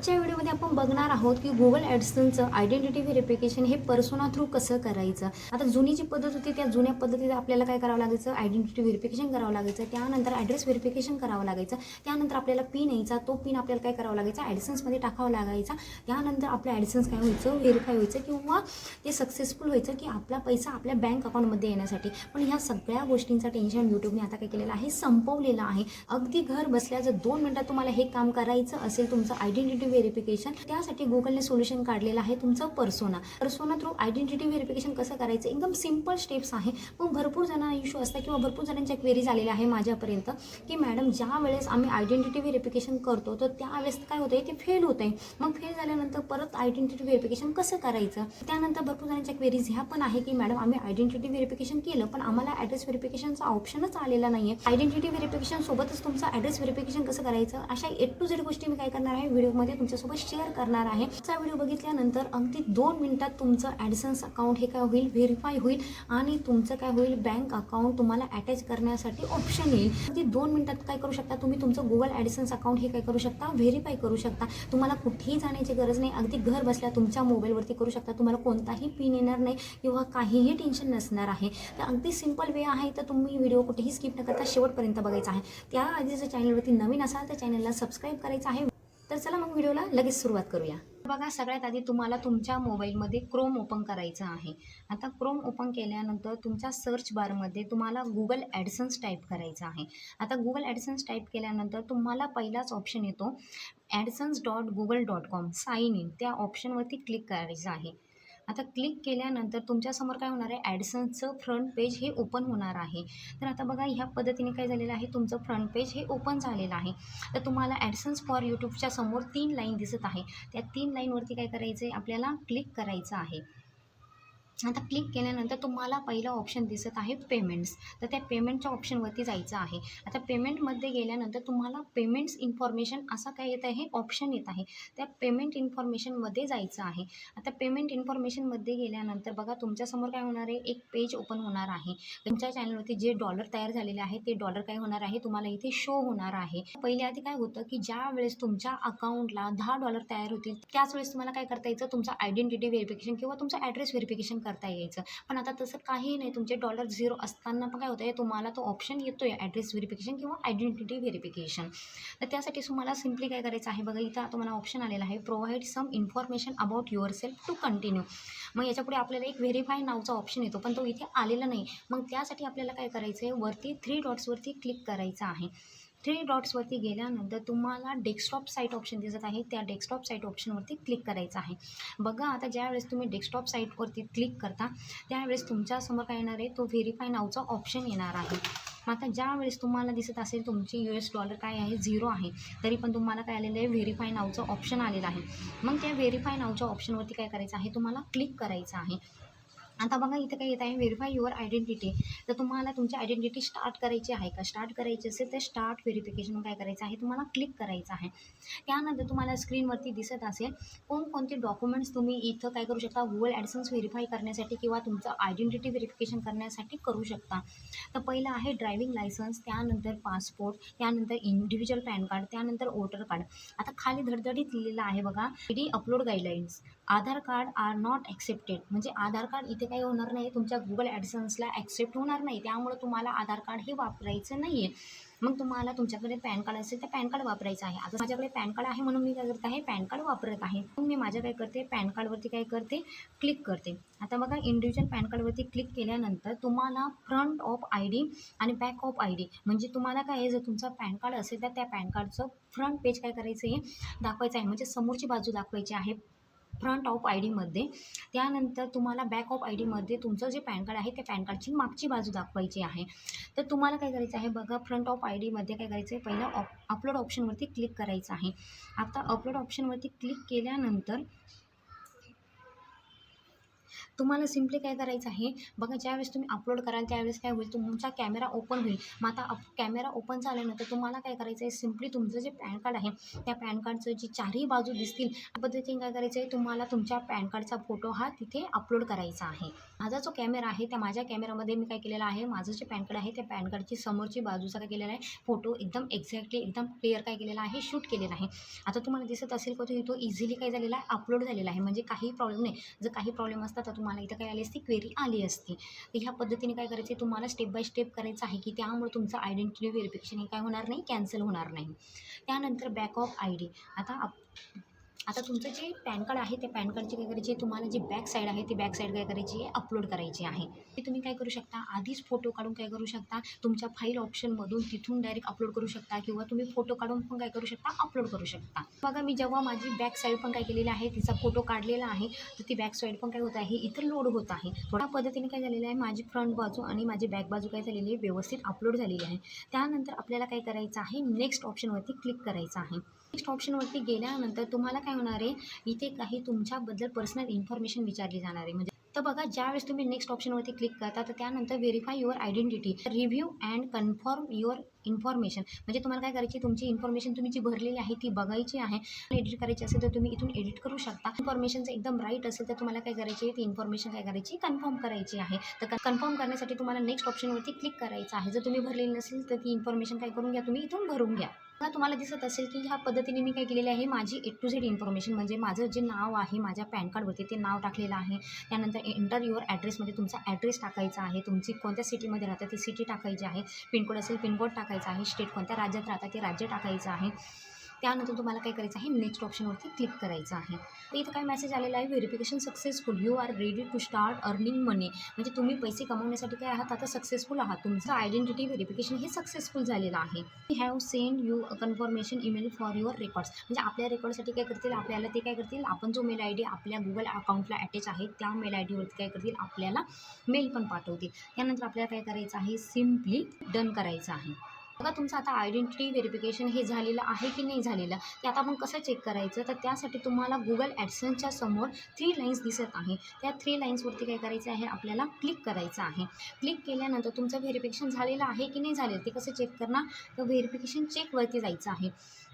आजच्या व्हिडिओमध्ये आपण बघणार आहोत की गुगल ॲडसनचं आयडेंटिटी व्हेरिफिकेशन हे पर्सोना थ्रू कसं करायचं? आता जुनी जी पद्धत होती त्या जुन्या पद्धतीत आपल्याला काय करावं लागायचं? आयडेंटिटी व्हेरिफिकेशन करावं लागायचं. त्यानंतर ॲड्रेस व्हेरिफिकेशन करावं लागायचं. त्यानंतर आपल्याला पिन यायचा. तो पिन आपल्याला काय करावं लागायचा? ॲडिसन्समध्ये टाकावा लागायचा. त्यानंतर आपलं ॲडिसन्स काय व्हायचं? व्हेरीफाय व्हायचं किंवा ते सक्सेसफुल व्हायचं की आपला पैसा आपल्या बँक अकाउंटमध्ये येण्यासाठी. पण ह्या सगळ्या गोष्टींचा टेन्शन यूट्यूबने आता काय केलेलं आहे? संपवलेलं आहे. अगदी घर बसल्या जर दोन मिनटात तुम्हाला हे काम करायचं असेल तुमचं आयडेंटिटी व्हेरिफिकेशन त्यासाठी गुगलने सोल्युशन काढलेलं आहे तुमचं persona persona through identity verification कसं करायचं? एकदम सिंपल स्टेप्स आहे. पण भरपूर जणांना इश्यू असतात किंवा भरपूर जणांच्या क्वेरीज आलेल्या आहे माझ्यापर्यंत की मॅडम ज्या वेळेस आम्ही आयडेंटिटी व्हेरिफिकेशन करतो तर त्यावेळेस काय होतं ते फेल होतं आहे मग फेल झाल्यानंतर परत आयडेंटिटी व्हेरिफिकेशन कसं करायचं? त्यानंतर भरपूर जणांच्या क्वेरीज ह्या पण आहे की मॅडम आम्ही आयडेंटिटी व्हेरिफिकेशन केलं पण आम्हाला ॲड्रेस व्हेरिफिकेशनचा ऑप्शनच आलेला नाही आहे आयडेंटिटी व्हेरिफिकेशन सोबतच तुमचं ॲड्रेस व्हेरिफिकेशन कसं करायचं? अशा ए टू झेड गोष्टी मी काय करणार आहे? व्हिडिओमध्ये तुमच्यासोबत शेअर करणार आहे. आजचा व्हिडिओ बघितल्यानंतर अगदी दोन मिनिटात तुमचं ॲडसन्स अकाउंट हे काय होईल? व्हेरीफाय होईल आणि तुमचं काय होईल? बँक अकाउंट तुम्हाला अटॅच करण्यासाठी ऑप्शन येईल. अगदी दोन मिनिटात काय करू शकता तुम्ही? तुमचं गुगल ॲडिसन्स अकाउंट हे काय करू शकता? व्हेरीफाय करू शकता. तुम्हाला कुठेही जाण्याची गरज नाही. अगदी घर बसल्या तुमच्या मोबाईलवरती करू शकता. तुम्हाला कोणताही पिन येणार नाही किंवा काहीही टेन्शन नसणार आहे. तर अगदी सिंपल वे आहे. तर तुम्ही व्हिडिओ कुठेही स्किप न करता शेवटपर्यंत बघायचा आहे. त्याआधी जर चॅनलवरती नवीन असाल तर चॅनलला सबस्क्राईब करायचं आहे. तर चला मग व्हिडिओला लगेच सुरुवात करूया. बघा सगळ्यात आधी तुम्हाला तुमच्या मोबाईलमध्ये क्रोम ओपन करायचं आहे. आता क्रोम ओपन केल्यानंतर तुमच्या सर्च बारमध्ये तुम्हाला गुगल ॲडसन्स टाईप करायचं आहे. आता गुगल ॲडसन्स टाईप केल्यानंतर तुम्हाला पहिलाच ऑप्शन येतो AdSense dot Google dot com sign in त्या ऑप्शनवरती क्लिक करायचं आहे. आता क्लिक केल्यानंतर तुमच्यासमोर काय होणार आहे? ॲडसन्सचं फ्रंट पेज हे ओपन होणार आहे. तर आता बघा ह्या पद्धतीने काय झालेलं आहे? तुमचं फ्रंट पेज हे ओपन झालेलं आहे. तर तुम्हाला ॲडसन्स फॉर यूट्यूबच्या समोर तीन लाईन दिसत आहे. त्या तीन लाईनवरती काय करायचं आहे आपल्याला क्लिक करायचं आहे. आता क्लिक केल्यानंतर तुम्हाला पहिलं ऑप्शन दिसत आहे पेमेंट्स तर त्या पेमेंटच्या ऑप्शनवरती जायचं आहे. आता पेमेंटमध्ये गेल्यानंतर तुम्हाला पेमेंट्स इन्फॉर्मेशन असा काय येत आहे? ऑप्शन येत आहे. त्या पेमेंट इन्फॉर्मेशनमध्ये जायचं आहे. आता पेमेंट इन्फॉर्मेशनमध्ये गेल्यानंतर बघा तुमच्यासमोर काय होणार आहे? एक पेज ओपन होणार आहे. तुमच्या चॅनलवरती जे डॉलर तयार झालेले आहे ते डॉलर काय होणार आहे? तुम्हाला इथे शो होणार आहे. पहिले आधी काय होतं की ज्या वेळेस तुमच्या अकाउंटला दहा डॉलर तयार होतील त्याच वेळेस तुम्हाला काय करता यायचं? तुमचं आयडेंटिटी व्हेरिफिकेशन किंवा तुमचं ॲड्रेस व्हेरिफिकेशन करता यायचं. पण आता तसं काही नाही. तुमचे डॉलर झिरो असताना पण काय होतं आहे तुम्हाला तो ऑप्शन येतो आहे ॲड्रेस व्हेरिफिकेशन किंवा आयडेंटिटी व्हेरिफिकेशन तर त्यासाठी तुम्हाला सिम्पली काय करायचं आहे बघा इथं तुम्हाला ऑप्शन आलेला आहे. Provide some information about yourself to continue मग याच्यापुढे आपल्याला एक व्हेरीफाय नावचा ऑप्शन येतो पण तो इथे आलेला नाही. मग त्यासाठी आपल्याला काय करायचं आहे वरती थ्री डॉट्सवरती क्लिक करायचं आहे. थ्री डॉट्सवरती गेल्यानंतर तुम्हाला डेस्कटॉप साईट ऑप्शन दिसत आहे. त्या डेस्कटॉप साईट ऑप्शनवरती क्लिक करायचं आहे. बघा आता ज्यावेळेस तुम्ही डेस्कटॉप साईटवरती क्लिक करता त्यावेळेस तुमच्यासमोर काय येणार आहे? तो व्हेरीफाय नावचा ऑप्शन येणार आहे. मग आता ज्यावेळेस तुम्हाला दिसत असेल तुमची यू एस डॉलर काय आहे? झिरो आहे. तरी पण तुम्हाला काय आलेलं आहे? व्हेरीफाय नावचं ऑप्शन आलेलं आहे. मग त्या व्हेरीफाय नावच्या ऑप्शनवरती काय करायचं आहे? तुम्हाला क्लिक करायचं आहे. आता बघा इथं काय येत आहे व्हेरीफाय युअर आयडेंटिटी तर तुम्हाला तुमची आयडेंटिटी स्टार्ट करायची आहे का? स्टार्ट करायची असेल तर स्टार्ट व्हेरिफिकेशन काय करायचं आहे? तुम्हाला क्लिक करायचं आहे. त्यानंतर तुम्हाला स्क्रीनवरती दिसत असेल कोणकोणते डॉक्युमेंट्स तुम्ही इथं काय करू शकता? गुगल ॲडसन्स व्हेरीफाय करण्यासाठी किंवा तुमचं आयडेंटिटी व्हेरिफिकेशन करण्यासाठी करू शकता. तर पहिलं आहे ड्रायव्हिंग लायसन्स त्यानंतर पासपोर्ट त्यानंतर इंडिव्हिज्युअल पॅन कार्ड त्यानंतर वोटर कार्ड आता खाली धडधडीत लिहिलेलं आहे बघा D upload guidelines Aadhaar card are not accepted. म्हणजे आधार कार्ड इथे काही होणार नाही तुमच्या गुगल ॲडसन्सला ॲक्सेप्ट होणार नाही. त्यामुळे तुम्हाला आधार कार्ड हे वापरायचं नाही आहे मग तुम्हाला तुमच्याकडे पॅन कार्ड असेल तर पॅन कार्ड वापरायचं आहे. आता माझ्याकडे पॅन कार्ड आहे म्हणून मी काय करत आहे पॅन कार्ड वापरत आहे. मग मी माझ्या काय करते पॅन कार्डवरती काय करते क्लिक करते. आता बघा इंडिव्हिज्युअल पॅन कार्डवरती क्लिक केल्यानंतर तुम्हाला फ्रंट ऑफ आय डी आणि बॅक ऑफ आय डी म्हणजे तुम्हाला काय आहे जर तुमचं पॅन कार्ड असेल तर त्या पॅन कार्डचं फ्रंट पेज काय करायचं आहे दाखवायचं आहे. म्हणजे समोरची बाजू दाखवायची आहे. फ्रंट ऑफ आय डीमध्ये त्यानंतर तुम्हाला बॅक ऑफ आय डीमध्ये तुमचं जे पॅन कार्ड आहे त्या पॅन कार्डची मागची बाजू दाखवायची आहे. तर तुम्हाला काय करायचं आहे बघा फ्रंट ऑफ आय डीमध्ये काय करायचं आहे पहिलं ऑप अपलोड ऑप्शनवरती क्लिक करायचं आहे. आता अपलोड ऑप्शनवरती क्लिक केल्यानंतर तुम्हाला सिम्पली काय करायचं आहे? बघा ज्यावेळेस तुम्ही अपलोड कराल त्यावेळेस काय होईल? तुमचा कॅमेरा ओपन होईल. मग आता अप कॅमेरा ओपन झाल्यानंतर तुम्हाला काय करायचं आहे? सिम्पली तुमचं जे पॅन कार्ड आहे त्या पॅन कार्डचं जी चारही बाजू दिसतील त्या पद्धतीने काय करायचं आहे? तुम्हाला तुमच्या पॅन कार्डचा फोटो हा तिथे अपलोड करायचा आहे. माझा जो कॅमेरा आहे त्या माझ्या कॅमेरामध्ये मी काय केलेला आहे? माझं जे पॅन कार्ड आहे त्या पॅन कार्डची समोरची बाजूचा काय केलेला आहे? फोटो एकदम एक्झॅक्टली एकदम क्लिअर काय केलेला आहे? शूट केलेला आहे. आता तुम्हाला दिसत असेल का तो इझिली काय झालेला आहे? अपलोड झालेला आहे. म्हणजे काही प्रॉब्लेम नाही. जर काही प्रॉब्लेम असतात तर तुम्हाला इथं काय आली असती क्वेरी आली असती. तर ह्या पद्धतीने काय करायचं आहे तुम्हाला स्टेप बाय स्टेप करायचं आहे की त्यामुळे तुमचं आयडेंटिटी व्हेरिफिकेशन हे काय होणार नाही कॅन्सल होणार नाही. त्यानंतर बॅक ऑफ आय डी आता आप आता तुमचं जे पॅन कार्ड आहे त्या पॅन कार्डची काय करायची आहे तुम्हाला जी बॅक साईड आहे ती बॅक साईड काय करायची आहे अपलोड करायची आहे ते तुम्ही काय करू शकता? आधीच फोटो काढून काय करू शकता? तुमच्या फाईल ऑप्शनमधून तिथून डायरेक्ट अपलोड करू शकता किंवा तुम्ही फोटो काढून पण काय करू शकता? अपलोड करू शकता. बघा मी जेव्हा माझी बॅक साईड पण काय केलेली आहे तिचा फोटो काढलेला आहे तर ती बॅक साईड पण काय होत आहे इथं लोड होत आहे. थोड्या पद्धतीने काय झालेलं आहे माझी फ्रंट बाजू आणि माझी बॅक बाजू काय झालेली आहे व्यवस्थित अपलोड झालेली आहे. त्यानंतर आपल्याला काय करायचं आहे नेक्स्ट ऑप्शनवरती क्लिक करायचं आहे. नेक्स्ट ऑप्शनवरती गेल्यानंतर तुम्हाला काय होणार आहे? इथे काही तुमच्याबद्दल पर्सनल इन्फॉर्मेशन विचारली जाणार आहे. म्हणजे तर बघा ज्यावेळेस तुम्ही नेक्स्ट ऑप्शनवरती क्लिक करता तर त्यानंतर verify your identity review and confirm your information म्हणजे तुम्हाला काय करायची तुमची इन्फॉर्मेशन तुम्ही जी भरलेली आहे ती बघायची आहे. एडिट करायची असेल तर तुम्ही इथून एडिट करू शकता. इन्फॉर्मेशनचं एकदम राईट असेल तर तुम्हाला काय करायची आहे? ती इन्फॉर्मेशन काय करायची? कन्फर्म करायची आहे. तर कन्फर्म करण्यासाठी तुम्हाला नेक्स्ट ऑप्शनवरती क्लिक करायचं आहे. जर तुम्ही भरलेली नसेल तर ती इन्फॉर्मेशन काय करून घ्या? तुम्ही इथून भरून घ्या. तुम्हाला दिसत असेल की ह्या पद्धतीने मी काय केलेलं आहे माझी ए टू झेड इन्फॉर्मेशन म्हणजे माझं जे नाव आहे माझ्या पॅन कार्डवरती ते नाव टाकलेलं आहे. त्यानंतर एंटर युअर ॲड्रेसमध्ये तुमचा ॲड्रेस टाकायचा आहे तुमची कोणत्या सिटीमध्ये राहता ती सिटी टाकायची आहे पिनकोड असेल पिनकोड टाकायचा आहे स्टेट कोणत्या राज्यात राहता ते राज्य टाकायचं आहे. त्यानंतर तुम्हाला काय करायचं आहे? नेक्स्ट ऑप्शनवरती क्लिक करायचं आहे. तर इथं काय मेसेज आलेला आहे? Verification successful you are ready to start earning money म्हणजे तुम्ही पैसे कमवण्यासाठी काय आहात? आता सक्सेसफुल आहात. तुमचं आयडेंटिटी व्हेरिफिकेशन हे सक्सेसफुल झालेलं आहे. We have send you confirmation email for your records म्हणजे आपल्या रेकॉर्डसाठी काय करतील? आपल्याला ते काय करतील? आपण जो मेल आय डी आपल्या गुगल अकाउंटला अटॅच आहे त्या मेल आय डीवरती काय करतील? आपल्याला मेल पण पाठवतील. त्यानंतर आपल्याला काय करायचं आहे? सिम्पली डन करायचं आहे. बघा तुमचं आता आयडेंटिटी व्हेरिफिकेशन हे झालेलं आहे की नाही झालेलं ते आता आपण कसं चेक करायचं? तर त्यासाठी तुम्हाला गुगल ॲडसनच्या समोर थ्री लाईन्स दिसत आहे. त्या थ्री लाईन्सवरती काय करायचं आहे? आपल्याला क्लिक करायचं आहे. क्लिक केल्यानंतर तुमचं व्हेरिफिकेशन झालेलं आहे की नाही झालेलं ते कसं चेक करणार? तर व्हेरिफिकेशन चेकवरती जायचं आहे.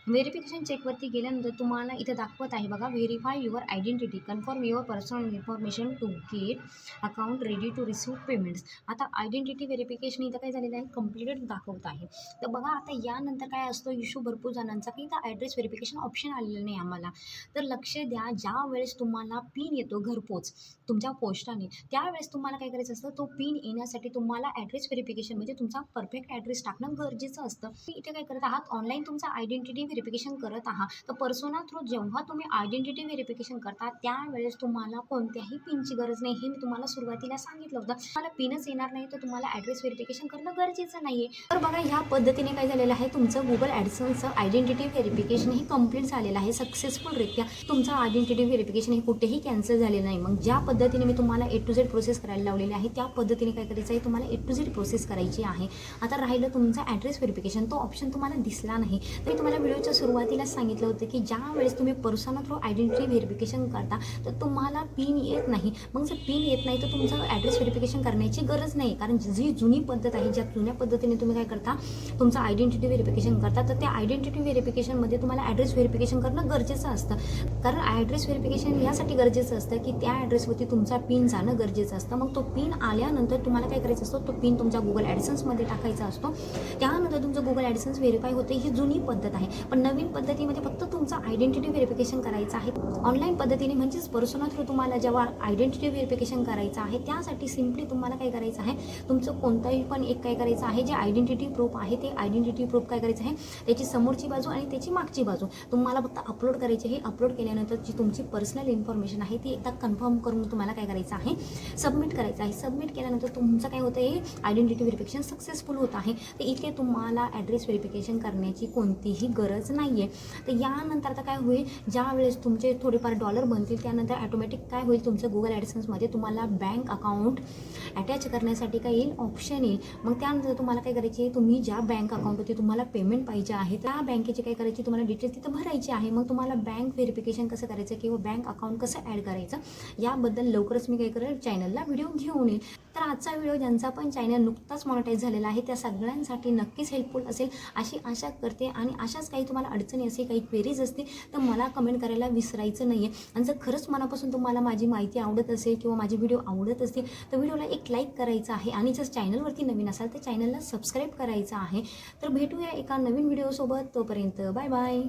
व्हेरिफिकेशन चेकवरती गेल्यानंतर तुम्हाला इथं दाखवत आहे बघा verify your identity confirm your personal information to get account ready to receive payments आता आयडेंटिटी व्हेरिफिकेशन इथं काय झालेलं आहे? कम्प्लिटेड दाखवत आहे. तर बघा आता यानंतर काय असतो इश्यू भरपूर जणांचा की इथं ॲड्रेस व्हेरिफिकेशन ऑप्शन आलेलं नाही आम्हाला. तर लक्ष द्या ज्या वेळेस तुम्हाला पिन येतो घरपोच तुमच्या पोस्टाने त्यावेळेस तुम्हाला काय करायचं असतं तो पिन येण्यासाठी तुम्हाला ॲड्रेस व्हेरिफिकेशन म्हणजे तुमचा परफेक्ट ॲड्रेस टाकणं गरजेचं असतं. इथे काय करत आहात ऑनलाईन तुमचा आयडेंटिटी व्हेरिफिकेशन करत आहात. तर पर्सोना थ्रू जेव्हा तुम्ही आयडेंटिटी व्हेरिफिकेशन करता त्यावेळेस तुम्हाला कोणत्याही पिनची गरज नाही. हे मी तुम्हाला सुरुवातीला सांगितलं होतं. तुम्हाला पिनच येणार नाही तर तुम्हाला ॲड्रेस व्हेरिफिकेशन करणं गरजेचं नाही आहे तर बघा ह्या पद्धतीने काय झालेलं आहे तुमचं गुगल ॲडसनचं आयडेंटिटी व्हेरिफिकेशन हे कंप्लीट झालेलं आहे सक्सेसफुलरित्या तुमचं आयडेंटिटी व्हेरिफिकेशन हे कुठेही कॅन्सल झालेलं नाही. मग ज्या पद्धतीने मी तुम्हाला ए टू झेड प्रोसेस करायला लावलेली आहे त्या पद्धतीने काय करायचं आहे तुम्हाला ए टू झेड प्रोसेस करायची आहे. आता राहिलं तुमचा ॲड्रेस व्हेरिफिकेशन तो ऑप्शन तुम्हाला दिसला नाही. तर तुम्हाला व्हिडिओच्या सुरुवातीलाच सांगितलं होतं की ज्या वेळेस तुम्ही पर्सनल थ्रू आयडेंटिटी व्हेरिफिकेशन करता तर तुम्हाला पिन येत नाही. मग जर पिन येत नाही तर तुमचं ॲड्रेस व्हेरिफिकेशन करण्याची गरज नाही. कारण जी जुनी पद्धत आहे ज्या जुन्या पद्धतीने तुम्ही काय करता तुमचं आयडेंटिटी व्हेरिफिकेशन करतात तर त्या आयडेंटिटी व्हेरिफिकेशनमध्ये तुम्हाला ॲड्रेस व्हेरिफिकेशन करणं गरजेचं असतं. कारण ॲड्रेस व्हेरिफिकेशन यासाठी गरजेचं असतं की त्या ॲड्रेसवरती तुमचा पिन जाणं गरजेचं असतं. मग तो पिन आल्यानंतर तुम्हाला काय करायचं असतं? तो पिन तुमच्या गुगल ॲडिसन्समध्ये टाकायचा असतो. त्यानंतर तुमचं गुगल ॲडिसन्स व्हेरीफाय होते. ही जुनी पद्धत आहे. पण नवीन पद्धतीमध्ये फक्त तुमचं आयडेंटिटी व्हेरिफिकेशन करायचं आहे. ऑनलाईन पद्धतीने म्हणजेच पर्सनल थ्रू तुम्हाला जेव्हा आयडेंटिटी व्हेरिफिकेशन करायचं आहे त्यासाठी सिम्पली तुम्हाला काय करायचं आहे? तुमचं कोणताही पण एक काय करायचं आहे जे आयडेंटिटी प्रूफ आहे ते आयडेंटिटी प्रूफ काय करायचं आहे? त्याची समोरची बाजू आणि त्याची मागची बाजू. तुम्हाला फक्त अपलोड करायची हे अपलोड केल्यानंतर जी तुमची पर्सनल इन्फॉर्मेशन आहे ती एकदा कन्फर्म करून तुम्हाला काय करायचं आहे? सबमिट करायचं आहे. सबमिट केल्यानंतर तुमचं काय होतं आहे आयडेंटिटी व्हेरिफिकेशन सक्सेसफुल होत आहे. तर इथे तुम्हाला ॲड्रेस व्हेरिफिकेशन करण्याची कोणतीही गरज गरज नाही आहे तर यानंतर आता काय होईल? ज्या वेळेस तुमचे थोडेफार डॉलर बनतील त्यानंतर ॲटोमॅटिक काय होईल तुमचं गुगल ॲडसन्समध्ये तुम्हाला बँक अकाउंट अटॅच करण्यासाठी काय येईल ऑप्शन येईल. मग त्यानंतर तुम्हाला काय करायची आहे? तुम्ही ज्या बँक अकाउंटवरती तुम्हाला पेमेंट पाहिजे आहे त्या बँकेची काय करायची? तुम्हाला डिटेल्स तिथं भरायची आहे. मग तुम्हाला बँक व्हेरिफिकेशन कसं करायचं? किंवा बँक अकाउंट कसं ॲड करायचं? याबद्दल लवकरच मी काय करेल? चॅनलला व्हिडिओ घेऊन येईल. तर आजचा व्हिडिओ ज्यांचा पण चॅनल नुकताच मॉनिटाईज झालेला आहे त्या सगळ्यांसाठी नक्कीच हेल्पफुल असेल अशी आशा करते. आणि अशाच काही तुम्हाला अडचणी असेल काही क्वेरीज असतील तर मला कमेंट करायला विसरायचं नाही आहे आणि जर खरंच मनापासून तुम्हाला माझी माहिती आवडत असेल किंवा माझे व्हिडिओ आवडत असतील तर व्हिडिओला एक लाईक करायचं आहे. आणि जर चॅनलवरती नवीन असाल तर चॅनलला सबस्क्राईब करायचं आहे. तर भेटूया एका नवीन व्हिडिओसोबत तोपर्यंत बाय बाय